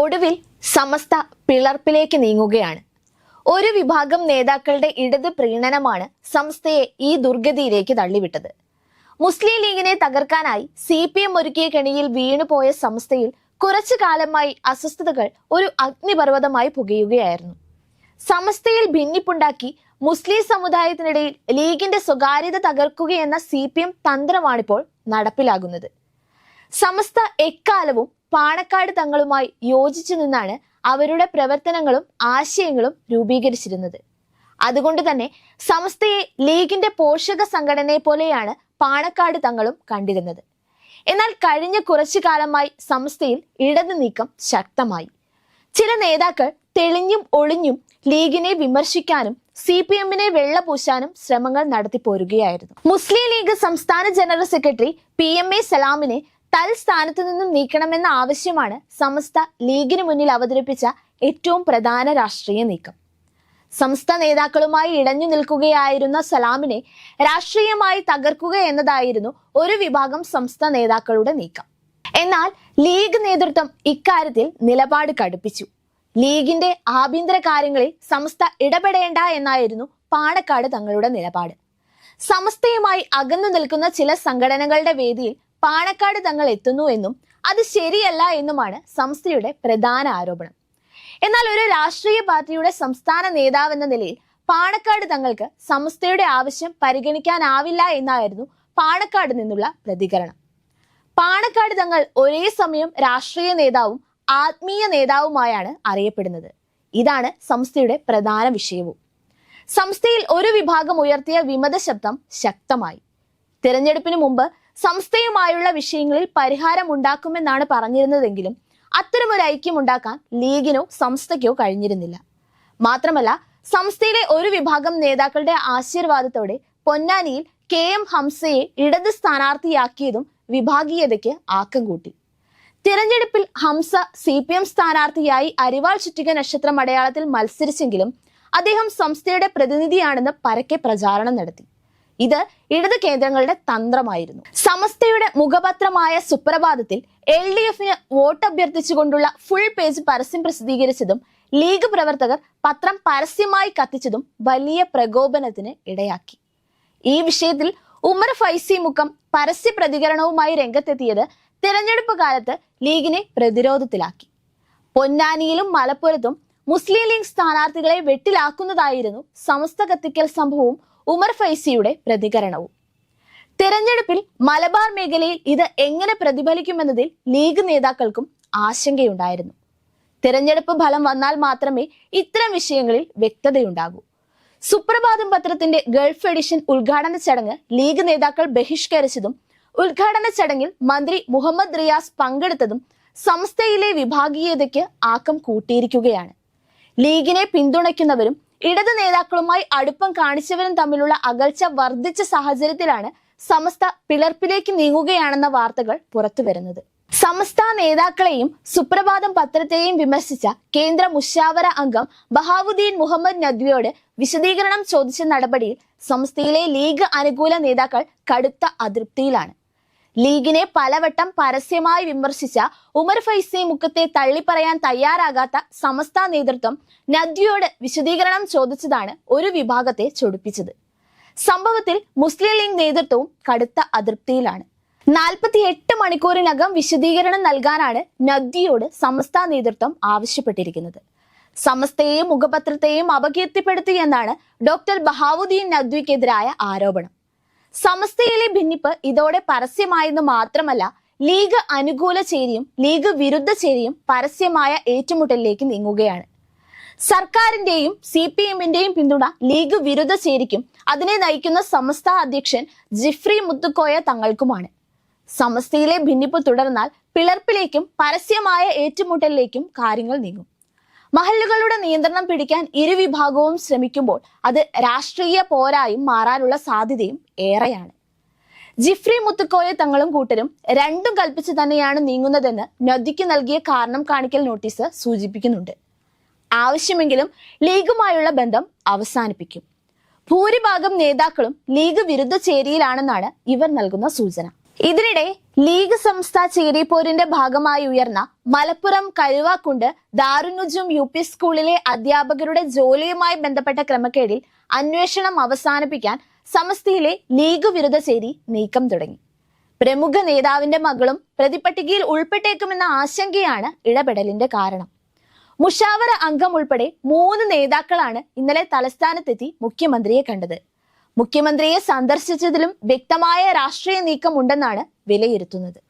ഒടുവിൽ സമസ്ത പിളർപ്പിലേക്ക് നീങ്ങുകയാണ്. ഒരു വിഭാഗം നേതാക്കളുടെ ഇടത് പ്രീണനമാണ് സംസ്ഥയെ ഈ ദുർഗതിയിലേക്ക് തള്ളിവിട്ടത്. മുസ്ലിം ലീഗിനെ തകർക്കാനായി സി പി എം ഒരുക്കിയ കെണിയിൽ വീണുപോയ സംസ്ഥയിൽ കുറച്ചു കാലമായി അസ്വസ്ഥതകൾ ഒരു അഗ്നിപർവതമായി പുകയുകയായിരുന്നു. സമസ്തയിൽ ഭിന്നിപ്പുണ്ടാക്കി മുസ്ലിം സമുദായത്തിനിടയിൽ ലീഗിന്റെ സ്വകാര്യത തകർക്കുകയെന്ന സി പി എം തന്ത്രമാണിപ്പോൾ നടപ്പിലാകുന്നത്. സമസ്ത എക്കാലവും പാണക്കാട് തങ്ങളുമായി യോജിച്ചു നിന്നാണ് അവരുടെ പ്രവർത്തനങ്ങളും ആശയങ്ങളും രൂപീകരിച്ചിരുന്നത്. അതുകൊണ്ട് തന്നെ സമസ്തയെ ലീഗിന്റെ പോഷക സംഘടനയെ പോലെയാണ് പാണക്കാട് തങ്ങളും കണ്ടിരുന്നത്. എന്നാൽ കഴിഞ്ഞ കുറച്ചു കാലമായി സംസ്ഥയിൽ ഇടതു നീക്കം ശക്തമായി. ചില നേതാക്കൾ തെളിഞ്ഞും ഒളിഞ്ഞും ലീഗിനെ വിമർശിക്കാനും സി പി എമ്മിനെ വെള്ളപൂശാനും ശ്രമങ്ങൾ നടത്തിപ്പോരുകയായിരുന്നു. മുസ്ലിം ലീഗ് സംസ്ഥാന general secretary P M A സലാമിനെ തൽസ്ഥാനത്ത് നിന്നും നീക്കണമെന്ന ആവശ്യമാണ് സമസ്ത ലീഗിന് മുന്നിൽ അവതരിപ്പിച്ച ഏറ്റവും പ്രധാന രാഷ്ട്രീയ നീക്കം. സംസ്ഥ നേതാക്കളുമായി ഇടഞ്ഞു നിൽക്കുകയായിരുന്ന സലാമിനെ രാഷ്ട്രീയമായി തകർക്കുക എന്നതായിരുന്നു ഒരു വിഭാഗം സംസ്ഥ നേതാക്കളുടെ നീക്കം. എന്നാൽ ലീഗ് നേതൃത്വം ഇക്കാര്യത്തിൽ നിലപാട് കടുപ്പിച്ചു. ലീഗിന്റെ ആഭ്യന്തര കാര്യങ്ങളിൽ സംസ്ഥ ഇടപെടേണ്ട എന്നായിരുന്നു പാണക്കാട് തങ്ങളുടെ നിലപാട്. സമസ്തയുമായി അകന്നു നിൽക്കുന്ന ചില സംഘടനകളുടെ വേദിയിൽ പാണക്കാട് തങ്ങൾ എത്തുന്നു എന്നും അത് ശരിയല്ല എന്നുമാണ് സംസ്ഥയുടെ പ്രധാന ആരോപണം. എന്നാൽ ഒരു രാഷ്ട്രീയ പാർട്ടിയുടെ സംസ്ഥാന നേതാവ് എന്ന നിലയിൽ പാണക്കാട് തങ്ങൾക്ക് സംസ്ഥയുടെ ആവശ്യം പരിഗണിക്കാനാവില്ല എന്നായിരുന്നു പാണക്കാട് നിന്നുള്ള പ്രതികരണം. പാണക്കാട് തങ്ങൾ ഒരേ സമയം രാഷ്ട്രീയ നേതാവും ആത്മീയ നേതാവുമായാണ് അറിയപ്പെടുന്നത്. ഇതാണ് സംസ്ഥയുടെ പ്രധാന വിഷയവും. സംസ്ഥയിൽ ഒരു വിഭാഗം ഉയർത്തിയ വിമത ശബ്ദം ശക്തമായി. തിരഞ്ഞെടുപ്പിന് മുമ്പ് സംസ്ഥയുമായുള്ള വിഷയങ്ങളിൽ പരിഹാരം ഉണ്ടാക്കുമെന്നാണ് പറഞ്ഞിരുന്നതെങ്കിലും അത്തരമൊരു ഐക്യം ഉണ്ടാക്കാൻ ലീഗിനോ സംസ്ഥയ്ക്കോ കഴിഞ്ഞിരുന്നില്ല. മാത്രമല്ല സംസ്ഥയിലെ ഒരു വിഭാഗം നേതാക്കളുടെ ആശീർവാദത്തോടെ പൊന്നാനിയിൽ കെ എം ഹംസയെ ഇടത് സ്ഥാനാർത്ഥിയാക്കിയതും വിഭാഗീയതയ്ക്ക് ആക്കം കൂട്ടി. തിരഞ്ഞെടുപ്പിൽ ഹംസ സി പി എം സ്ഥാനാർത്ഥിയായി അരിവാൾ ചുറ്റിക നക്ഷത്രം അടയാളത്തിൽ മത്സരിച്ചെങ്കിലും അദ്ദേഹം സംസ്ഥയുടെ പ്രതിനിധിയാണെന്ന് പരക്കെ പ്രചാരണം നടത്തി. ഇത് ഇടത് കേന്ദ്രങ്ങളുടെ തന്ത്രമായിരുന്നു. സമസ്തയുടെ മുഖപത്രമായ സുപ്രഭാതത്തിൽ എൽ ഡി എഫിന് വോട്ട് അഭ്യർത്ഥിച്ചുകൊണ്ടുള്ള ഫുൾ പേജ് പരസ്യം പ്രസിദ്ധീകരിച്ചതും ലീഗ് പ്രവർത്തകർ പത്രം പരസ്യമായി കത്തിച്ചതും വലിയ പ്രകോപനത്തിന് ഇടയാക്കി. ഈ വിഷയത്തിൽ ഉമർ ഫൈസി മുഖം പരസ്യ പ്രതികരണവുമായി രംഗത്തെത്തിയത് തിരഞ്ഞെടുപ്പ് കാലത്ത് ലീഗിനെ പ്രതിരോധത്തിലാക്കി. പൊന്നാനിയിലും മലപ്പുറത്തും മുസ്ലിം ലീഗ് സ്ഥാനാർത്ഥികളെ വെട്ടിലാക്കുന്നതായിരുന്നു സമസ്ത കത്തിക്കൽ സംഭവവും ഉമർ ഫൈസിയുടെ പ്രതികരണവും. തിരഞ്ഞെടുപ്പിൽ മലബാർ മേഖലയിൽ ഇത് എങ്ങനെ പ്രതിഫലിക്കുമെന്നതിൽ ലീഗ് നേതാക്കൾക്കും ആശങ്കയുണ്ടായിരുന്നു. തിരഞ്ഞെടുപ്പ് ഫലം വന്നാൽ മാത്രമേ ഇത്തരം വിഷയങ്ങളിൽ വ്യക്തതയുണ്ടാകൂ. സുപ്രഭാതം പത്രത്തിന്റെ ഗൾഫ് എഡിഷൻ ഉദ്ഘാടന ചടങ്ങ് ലീഗ് നേതാക്കൾ ബഹിഷ്കരിച്ചതും ഉദ്ഘാടന ചടങ്ങിൽ മന്ത്രി മുഹമ്മദ് റിയാസ് പങ്കെടുത്തതും സംസ്ഥയിലെ വിഭാഗീയതയ്ക്ക് ആക്കം കൂട്ടിയിരിക്കുകയാണ്. ലീഗിനെ പിന്തുണയ്ക്കുന്നവരും ഇടത് നേതാക്കളുമായി അടുപ്പം കാണിച്ചവരും തമ്മിലുള്ള അകൽച്ച വർദ്ധിച്ച സാഹചര്യത്തിലാണ് സമസ്ത പിളർപ്പിലേക്ക് നീങ്ങുകയാണെന്ന വാർത്തകൾ പുറത്തു വരുന്നത്. സമസ്ത നേതാക്കളെയും സുപ്രഭാതം പത്രത്തെയും വിമർശിച്ച കേന്ദ്ര മുഷാവര അംഗം ബഹാവുദ്ദീൻ മുഹമ്മദ് നദ്വിയോട് വിശദീകരണം ചോദിച്ച നടപടിയിൽ സംസ്ഥയിലെ ലീഗ് അനുകൂല നേതാക്കൾ കടുത്ത അതൃപ്തിയിലാണ്. ലീഗിനെ പലവട്ടം പരസ്യമായി വിമർശിച്ച ഉമർ ഫൈസി മുഖത്തെ തള്ളിപ്പറയാൻ തയ്യാറാകാത്ത സമസ്ത നേതൃത്വം നദ്വിയോട് വിശദീകരണം ചോദിച്ചതാണ് ഒരു വിഭാഗത്തെ ചൊടിപ്പിച്ചത്. സംഭവത്തിൽ മുസ്ലിം ലീഗ് നേതൃത്വവും കടുത്ത അതൃപ്തിയിലാണ്. നാൽപ്പത്തി എട്ട് മണിക്കൂറിനകം വിശദീകരണം നൽകാനാണ് നദ്വിയോട് സമസ്ത നേതൃത്വം ആവശ്യപ്പെട്ടിരിക്കുന്നത്. സമസ്തയെയും മുഖപത്രത്തെയും അപകീർത്തിപ്പെടുത്തി എന്നാണ് ഡോക്ടർ ബഹാവുദ്ദീൻ നദ്വിക്കെതിരായ ആരോപണം. സമസ്തയിലെ ഭിന്നിപ്പ് ഇതോടെ പരസ്യമായെന്ന് മാത്രമല്ല ലീഗ് അനുകൂല ചേരിയും ലീഗ് വിരുദ്ധ ചേരിയും പരസ്യമായ ഏറ്റുമുട്ടലിലേക്ക് നീങ്ങുകയാണ്. സർക്കാരിന്റെയും സി പി എമ്മിന്റെയും പിന്തുണ ലീഗ് വിരുദ്ധ ചേരിക്കും അതിനെ നയിക്കുന്ന സമസ്ത അധ്യക്ഷൻ ജിഫ്രി മുത്തുക്കോയ തങ്ങൾക്കുമാണ്. സമസ്തയിലെ ഭിന്നിപ്പ് തുടർന്നാൽ പിളർപ്പിലേക്കും പരസ്യമായ ഏറ്റുമുട്ടലിലേക്കും കാര്യങ്ങൾ നീങ്ങും. മഹല്ലുകളുടെ നിയന്ത്രണം പിടിക്കാൻ ഇരുവിഭാഗവും ശ്രമിക്കുമ്പോൾ അത് രാഷ്ട്രീയ പോരായും മാറാനുള്ള സാധ്യതയും ഏറെയാണ്. ജിഫ്രി മുത്തുക്കോയ തങ്ങളും കൂട്ടരും രണ്ടും കൽപ്പിച്ച് തന്നെയാണ് നീങ്ങുന്നതെന്ന് നദിക്ക് നൽകിയ കാരണം കാണിക്കൽ നോട്ടീസ് സൂചിപ്പിക്കുന്നുണ്ട്. ആവശ്യമെങ്കിലും ലീഗുമായുള്ള ബന്ധം അവസാനിപ്പിക്കും. ഭൂരിഭാഗം നേതാക്കളും ലീഗ് വിരുദ്ധ ചേരിയിലാണെന്നാണ് ഇവർ നൽകുന്ന സൂചന. ഇതിനിടെ ലീഗ് സംസ്ഥ ചേരിപ്പോരിന്റെ ഭാഗമായി ഉയർന്ന മലപ്പുറം കഴുവാക്കുണ്ട് ദാറുനുജും യു പി സ്കൂളിലെ അധ്യാപകരുടെ ജോലിയുമായി ബന്ധപ്പെട്ട ക്രമക്കേടിൽ അന്വേഷണം അവസാനിപ്പിക്കാൻ സമസ്തയിലെ ലീഗ് വിരുദ്ധ ചേരി നീക്കം തുടങ്ങി. പ്രമുഖ നേതാവിന്റെ മകളും പ്രതിപട്ടികയിൽ ഉൾപ്പെട്ടേക്കുമെന്ന ആശങ്കയാണ് ഇടപെടലിന്റെ കാരണം. മുഷാവറ അംഗം ഉൾപ്പെടെ മൂന്ന് നേതാക്കളാണ് ഇന്നലെ തലസ്ഥാനത്തെത്തി മുഖ്യമന്ത്രിയെ കണ്ടത്. മുഖ്യമന്ത്രിയെ സന്ദർശിച്ചതിലും വ്യക്തമായ രാഷ്ട്രീയ നീക്കം ഉണ്ടെന്നാണ് വിലയിരുത്തുന്നത്.